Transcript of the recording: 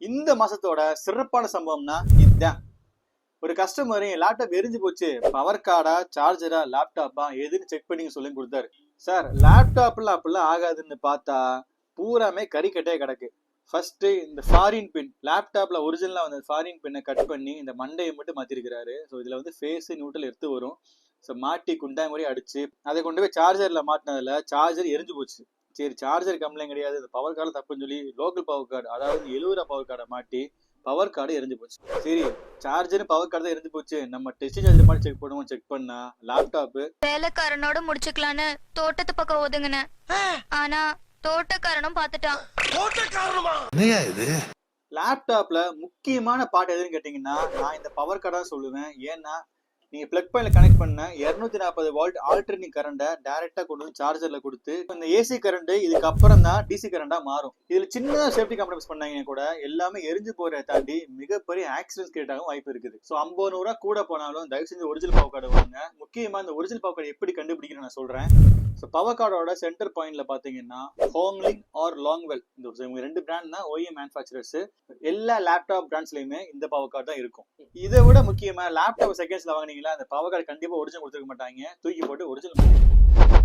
இந்த மாசத்தோட சிறப்பான சம்பவம்னா இதுதான். ஒரு கஸ்டமர் என் லேப்டாப் எரிஞ்சு போச்சு. பவர் கார்டா சார்ஜரா லேப்டாப்பா எதுன்னு செக் பண்ணி சொல்லி கொடுத்தாரு. சார் லேப்டாப்ல அப்படிலாம் ஆகாதுன்னு பார்த்தா பூராமே கறிக்கட்டே கிடக்கு. ஃபர்ஸ்ட் இந்த ஃபாரின் பின் லேப்டாப்ல ஒரிஜினலா வந்த ஃபாரின் பின்னை கட் பண்ணி இந்த மண்டையை மட்டும் மாத்திருக்கிறாரு. ஸோ இதுல வந்து ஃபேஸ் நியூட்ரல் எடுத்து வரும். ஸோ மாட்டி குண்டாய் மாதிரி அடிச்சு அதை கொண்டு போய் சார்ஜர்ல மாட்டினதுல சார்ஜர் எரிஞ்சு போச்சு. சரி சார்ஜர் கம்ப்ளைண்ட் கிடையாது. இந்த பவர் கார்டு தப்புன்னு சொல்லி லோக்கல் பவர் கார்டு அதாவது எழுபது பவர் கார்டை மாட்டி பவர் கார்டு எரிஞ்சு போச்சு. சரி சார்ஜர் பவர் கார்டு தான் எரிஞ்சு போச்சு. நம்ம டெஸ்ட் சார்ஜர் மாதிரி செக் பண்ணுவோம் செக் பண்ணா லேப்டாப் வேலைக்காரனோட முடிச்சுக்கலான்னு தோட்டத்து பக்கம் ஒதுங்கினேன். ஆனா தோட்டக்காரனும் பாத்துட்டான் என்னையா இது? லேப்டாப்ல முக்கியமான பாட்டு எதுன்னு கேட்டீங்கன்னா நான் இந்த பவர் கார்டா சொல்லுவேன். ஏன்னா நீங்கள் பிளக் பாயிண்ட்ல கனெக்ட் பண்ண 240 நாற்பது வால்ட் ஆல்டர்னிங் கரண்ட்டை டேரெக்டாக கொண்டு வந்து சார்ஜரில் கொடுத்து இந்த ஏசி கரண்ட் இதுக்கு அப்புறம் தான் டிசி கரண்டா மாறும். இதில் சின்னதாக சேஃப்டி காம்ப்ரமைஸ் பண்ணாங்க கூட எல்லாமே எரிஞ்சு போகிறத தாண்டி மிகப்பெரிய ஆக்சிடென்ட் கிரியேட் ஆகும் வாய்ப்பு இருக்குது. ஸோ ஐம்பது நூறுரூவா கூட போனாலும் தயவு செஞ்சு ஒரிஜினல் பவர் கார்டு வாங்க முக்கியமாக இந்த ஒரிஜினல் பவர் கார்டு எப்படி கண்டுபிடிக்கணும் நான் சொல்கிறேன் ஸோ பவர் கார்டோட சென்டர் பாயிண்ட்ல பார்த்தீங்கன்னா ஹோம்லிங் ஆர் லாங்வெல் இந்த இவங்க ரெண்டு பிராண்ட் தான் ஓஎம் மேனுஃபேக்சரர்ஸ் எல்லா லேப்டாப் பிராண்ட்ஸ்லையுமே இந்த பவர் கார்டு தான் இருக்கும். இதை விட முக்கியமாக லேப்டாப் செகண்ட்ஸ்ல வாங்குனீங்களா அந்த பவர் கார்டு கண்டிப்பா ஒரிஜினல் கொடுத்துருக்க மாட்டாங்க. தூக்கி போட்டு ஒரிஜினல்